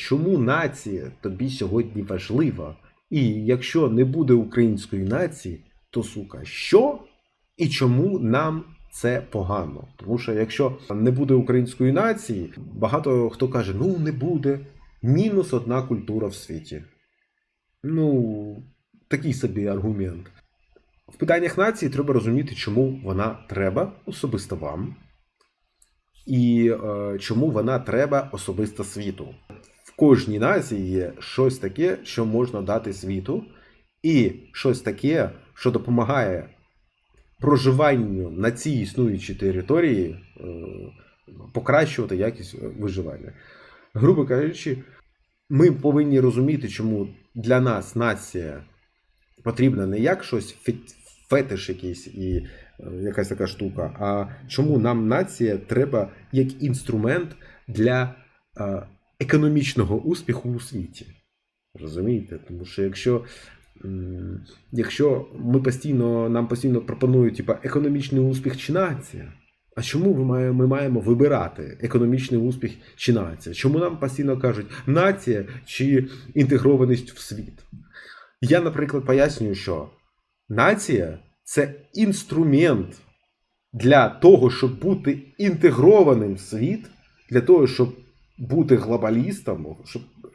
чому нація тобі сьогодні важлива. І якщо не буде української нації, то сука, що і чому нам це погано? Тому що якщо не буде української нації, багато хто каже: ну не буде. Мінус одна культура в світі. Ну, такий собі аргумент. В питаннях нації треба розуміти, чому вона треба особисто вам, і е, чому вона треба особисто світу. Кожній нації є щось таке, що можна дати світу, і щось таке, що допомагає проживанню на цій існуючій території е, покращувати якість виживання. Грубо кажучи, ми повинні розуміти, чому для нас нація потрібна не як щось фетиш якийсь і е, якась така штука, а чому нам нація треба як інструмент для е, економічного успіху у світі. Розумієте? Тому що якщо, якщо ми постійно, нам постійно пропонують типа, економічний успіх чи нація, а чому ми маємо, ми маємо вибирати економічний успіх чи нація? Чому нам постійно кажуть нація чи інтегрованість в світ? Я, наприклад, пояснюю, що нація це інструмент для того, щоб бути інтегрованим в світ, для того, щоб бути глобалістом, щоб е,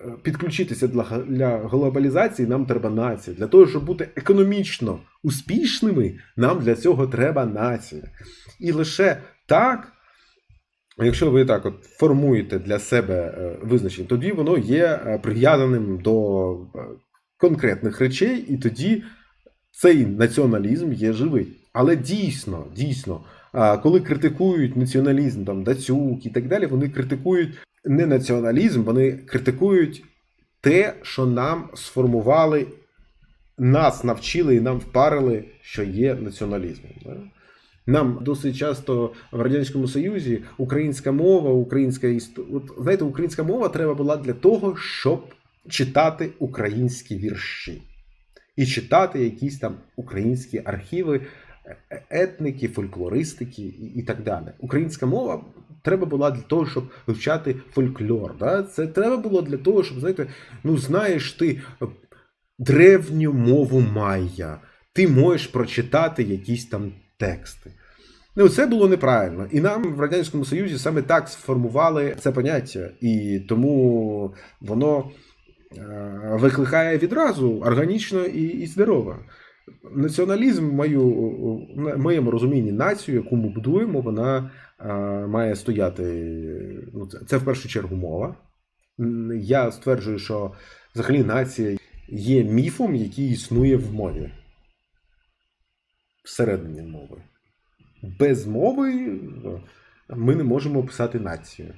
е, підключитися для, глобалізації, нам треба нація. Для того, щоб бути економічно успішними, нам для цього треба нація. І лише так, якщо ви так от формуєте для себе е, визначення, тоді воно є прив'язаним до конкретних речей, і тоді цей націоналізм є живий. Але дійсно, дійсно, коли критикують націоналізм, там Дацюк і так далі, вони критикують не націоналізм, вони критикують те, що нам сформували, нас навчили і нам впарили, що є націоналізмом. Нам досить часто в радянському союзі українська мова, українська іст- от, знаєте, українська мова треба була для того, щоб читати українські вірші і читати якісь там українські архіви, етники, фольклористики і, і так далі. Українська мова треба була для того, щоб вивчати фольклор. Да? Це треба було для того, щоб знаєте, ну знаєш ти древню мову майя, ти можеш прочитати якісь там тексти. Ну, це було неправильно. І нам в Радянському Союзі саме так сформували це поняття. І тому воно е, викликає відразу органічно і, і здорово. Націоналізм, мою, в моєму розумінні, націю, яку ми будуємо, вона має стояти. Ну, це, це в першу чергу мова. Я стверджую, що взагалі нація є міфом, який існує в мові. Всередині мови. Без мови е, ми не можемо описати націю.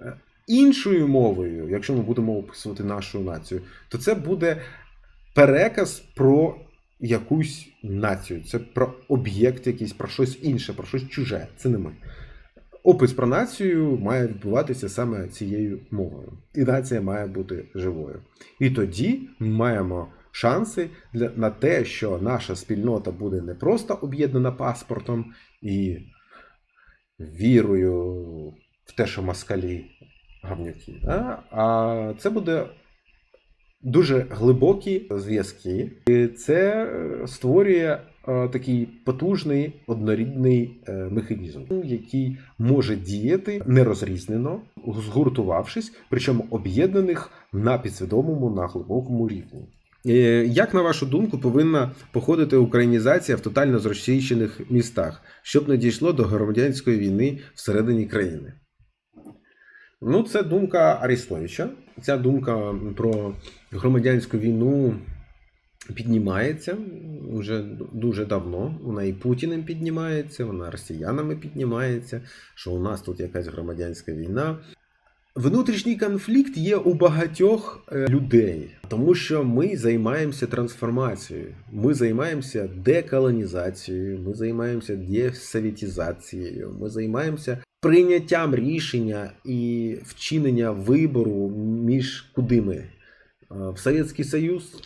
Е, Іншою мовою, якщо ми будемо описувати нашу націю, то це буде переказ про якусь націю. Це про об'єкт якийсь, про щось інше, про щось чуже. Це не ми. Опис про націю має відбуватися саме цією мовою. І нація має бути живою. І тоді ми маємо шанси для, на те, що наша спільнота буде не просто об'єднана паспортом і вірою в те, що москалі гавнюки, а це буде дуже глибокі зв'язки. І це створює е, такий потужний однорідний е, механізм, який може діяти нерозрізнено, згуртувавшись, причому об'єднаних на підсвідомому, на глибокому рівні. Е, Як на вашу думку, повинна походити українізація в тотально зросійщених містах, щоб не дійшло до громадянської війни всередині країни? Ну, це думка Арістовича. Ця думка про громадянську війну піднімається вже дуже давно. Вона і Путіним піднімається, вона росіянами піднімається, що у нас тут якась громадянська війна. Внутрішній конфлікт є у багатьох е, людей, тому що ми займаємося трансформацією, ми займаємося деколонізацією, ми займаємося десоветізацією, ми займаємося прийняттям рішення і вчинення вибору між куди ми Е, в Совєтський Союз,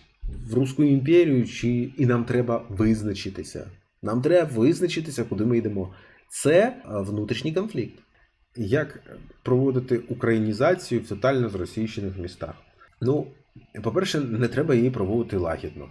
в Руську імперію, чи і нам треба визначитися. Нам треба визначитися, куди ми йдемо. Це е, внутрішній конфлікт. Як проводити українізацію в тотально зросійщених містах? Ну, по-перше, не треба її проводити лагідно.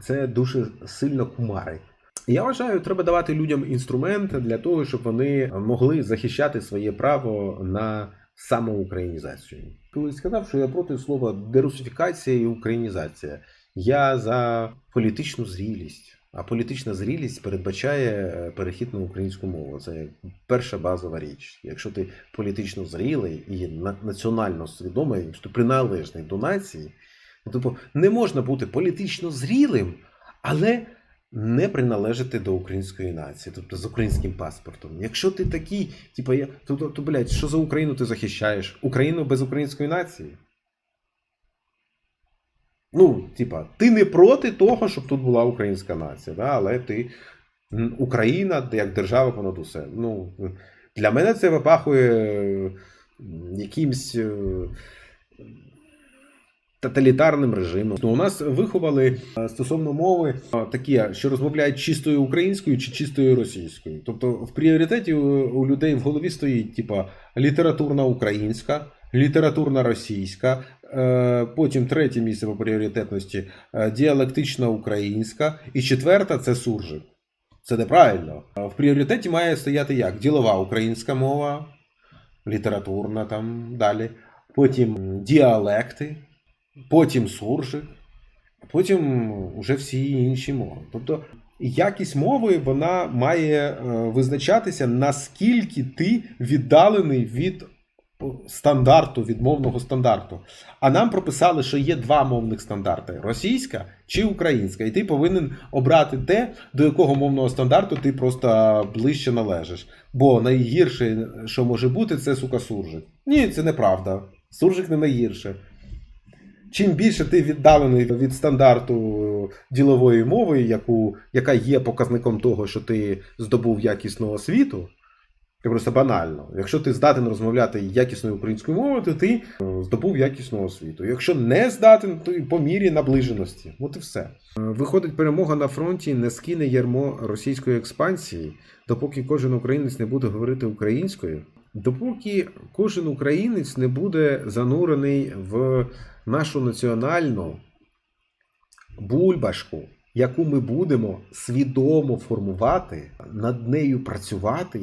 Це дуже сильно кумарить. Я вважаю, треба давати людям інструменти для того, щоб вони могли захищати своє право на самоукраїнізацію. Коли сказав, що я проти слова дерусифікація і українізація, я за політичну зрілість. А політична зрілість передбачає е, перехід на українську мову. Це перша базова річ. Якщо ти політично зрілий і на- національно свідомий, що ти приналежний до нації, ну, типу, не можна бути політично зрілим, але не приналежати до української нації, тобто з українським паспортом. Якщо ти такий, типу, я, то, то, то блядь, що за Україну ти захищаєш? Україну без української нації? Ну, типа, ти не проти того, щоб тут була українська нація, да? але ти Україна як держава понад усе. Ну, для мене це випахує якимсь е, тоталітарним режимом. Ну, у нас виховали е, стосовно мови е, такі, що розмовляють чистою українською чи чистою російською. Тобто в пріоритеті у людей в голові стоїть типа літературна українська, літературна російська. Е, Потім третє місце по пріоритетності е, діалектична українська, і четверта це суржик. Це неправильно. В пріоритеті має стояти як? Ділова українська мова, літературна там далі, потім діалекти, потім суржик, потім уже всі інші мови. Тобто якість мови вона має е, визначатися, наскільки ти віддалений від стандарту, від мовного стандарту. А нам прописали, що є два мовних стандарти: російська чи українська. І ти повинен обрати те, до якого мовного стандарту ти просто ближче належиш. Бо найгірше, що може бути, це сука суржик. Ні, це неправда. Суржик не найгірше. Чим більше ти віддалений від стандарту ділової мови, яку, яка є показником того, що ти здобув якісну освіту, це просто банально. Якщо ти здатен розмовляти якісною українською мовою, то ти е, здобув якісну освіту. Якщо не здатен, то і по мірі наближеності. От і все. Е, Виходить, перемога на фронті не скине ярмо російської експансії, допоки кожен українець не буде говорити українською. Допоки кожен українець не буде занурений в нашу національну бульбашку, яку ми будемо свідомо формувати, над нею працювати,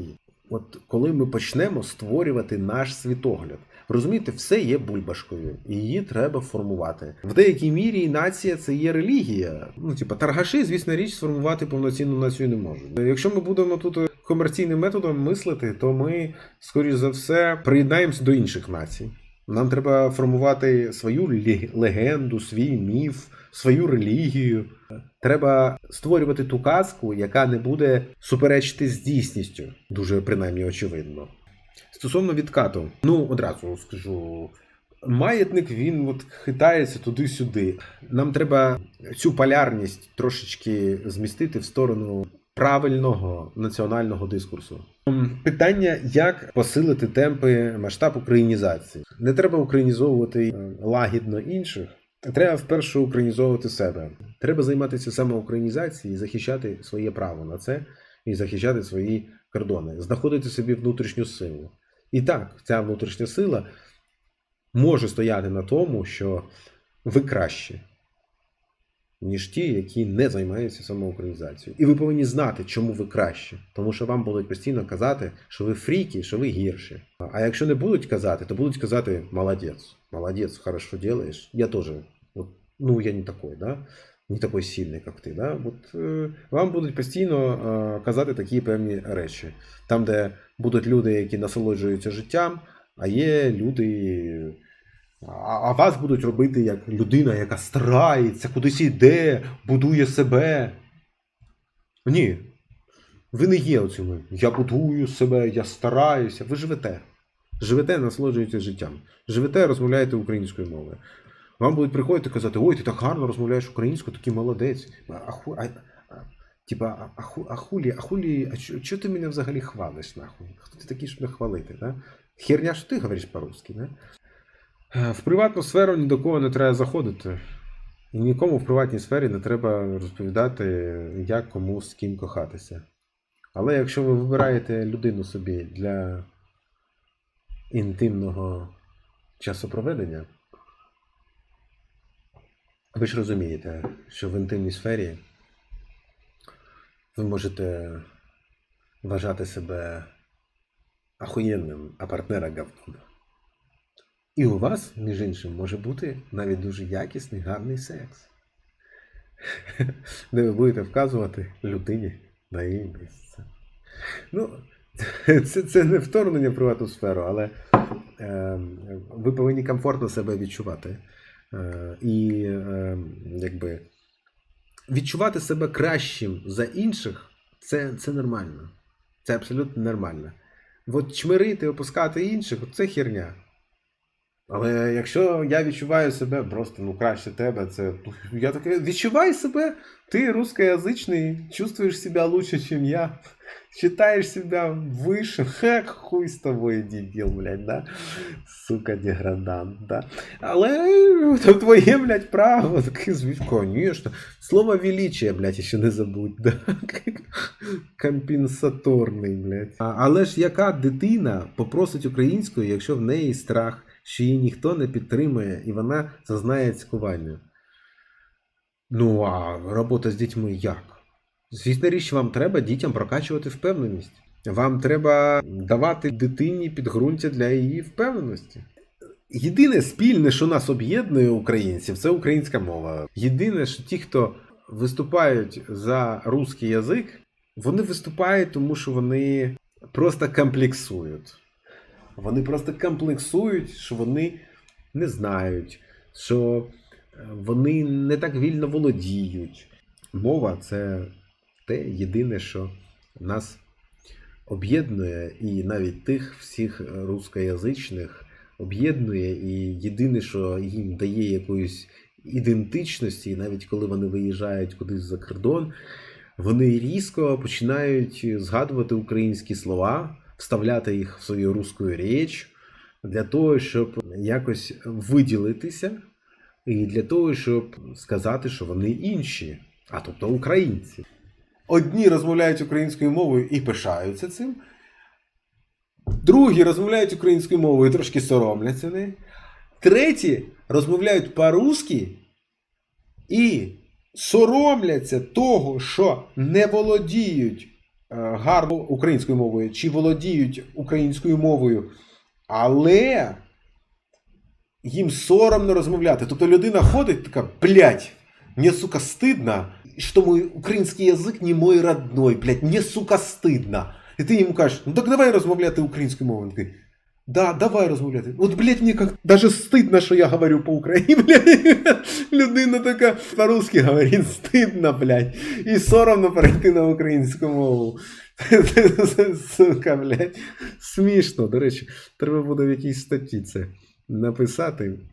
от коли ми почнемо створювати наш світогляд. Розумієте, все є бульбашкою, і її треба формувати. В деякій мірі нація це є релігія. Ну, типа, таргаші, звісно, річ, сформувати повноцінну націю не можуть. Якщо ми будемо тут комерційним методом мислити, то ми, скоріш за все, приєднаємося до інших націй. Нам треба формувати свою легенду, свій міф, свою релігію. Треба створювати ту казку, яка не буде суперечити з дійсністю, дуже принаймні очевидно. Стосовно відкату, ну одразу скажу. Маятник він от хитається туди-сюди. Нам треба цю полярність трошечки змістити в сторону правильного національного дискурсу. Питання, як посилити темпи масштаб українізації. Не треба українізовувати е, лагідно інших. Треба вперше українізовувати себе. Треба займатися самоукраїнізацією і захищати своє право на це, і захищати свої кордони, знаходити собі внутрішню силу. І так, ця внутрішня сила може стояти на тому, що ви краще, ніж ті, які не займаються самоукраїнізацією. І ви повинні знати, чому ви краще. Тому що вам будуть постійно казати, що ви фріки, що ви гірші. А якщо не будуть казати, то будуть казати молодець, молодець, хорошо делаешь. Я теж, ну я не такой, да? Не такой сильний, як ти. Да? От, е, вам будуть постійно е, казати такі певні речі. Там, де будуть люди, які насолоджуються життям, а є люди. А, а вас будуть робити як людина, яка старається, кудись йде, будує себе. Ні. Ви не є оцими. Я будую себе, я стараюся. Ви живете. Живете, насолоджуєтеся життям. Живете, розмовляєте українською мовою. Вам будуть приходити казати, ой, ти так гарно розмовляєш українською, такий молодець. А, а, а, типа, а, ху, а а а чо, ти мене взагалі хвалиш, нахуй? Хто ти такий, щоб мене хвалити, да? Херня, що ти говориш по-русски, да? Е, В приватну сферу ні до кого не треба заходити. І нікому в приватній сфері не треба розповідати, як кому з ким кохатися. Але якщо ви вибираєте людину собі для інтимного часопроведення. Ви ж розумієте, що в інтимній сфері ви можете вважати себе ахуєнним, а партнера говном. І у вас, між іншим, може бути навіть дуже якісний, гарний секс. Де ви будете вказувати людині на її місце. Ну, це, це не вторгнення в приватну сферу, але е, ви повинні комфортно себе відчувати. Е, і е, якби відчувати себе кращим за інших це, це нормально. Це абсолютно нормально. От чмирити, опускати інших це херня. Але якщо я відчуваю себе просто ну краще тебе, це я таке відчувай себе, ти русскоязичний, чувствуєш себе лучше, чем я. Считаешь себя выше, ха, хуй з тобою, дебіл, блядь, да? Сука, деградант, да? Але то твоє, блядь, право, таке конечно. Слово величие, блядь, ще не забудь, да? Компенсаторний, блядь. Але ж яка дитина попросить українською, якщо в неї страх, що її ніхто не підтримує, і вона зазнає цькування? Ну, а робота з дітьми як? Звісна річ, вам треба дітям прокачувати впевненість. Вам треба давати дитині підґрунтя для її впевненості. Єдине спільне, що нас об'єднує українців, це українська мова. Єдине, що ті, хто виступають за русський язик, вони виступають, тому що вони просто комплексують. Вони просто комплексують, що вони не знають, що е, вони не так вільно володіють. Мова це те єдине, що нас об'єднує, і навіть тих всіх рускоязичних об'єднує, і єдине, що їм дає якоїсь ідентичності, навіть коли вони виїжджають кудись за кордон, вони різко починають згадувати українські слова, вставляти їх в свою русську річ для того, щоб якось виділитися, і для того, щоб сказати, що вони інші, а тобто українці. Одні розмовляють українською мовою і пишаються цим. Другі розмовляють українською мовою і трошки соромляться нею. Треті розмовляють по-русски і соромляться того, що не володіють гарно українською мовою чи володіють українською мовою, але їм соромно розмовляти. Тобто людина ходить така, блядь, мне, сука, стыдно, что мой украинский язык не мой родной, блядь, мне, сука, стыдно. І ти йому кажеш, ну так давай розмовляти українською мовою. Да, давай розмовляти. От, блядь, мені як даже стидно, що я говорю по-україні, блядь. Людина така по-русски говорить, стидно, блядь. І соромно перейти на українську мову. Сука, блядь. Смішно, до речі, треба буде в якійсь статті це написати.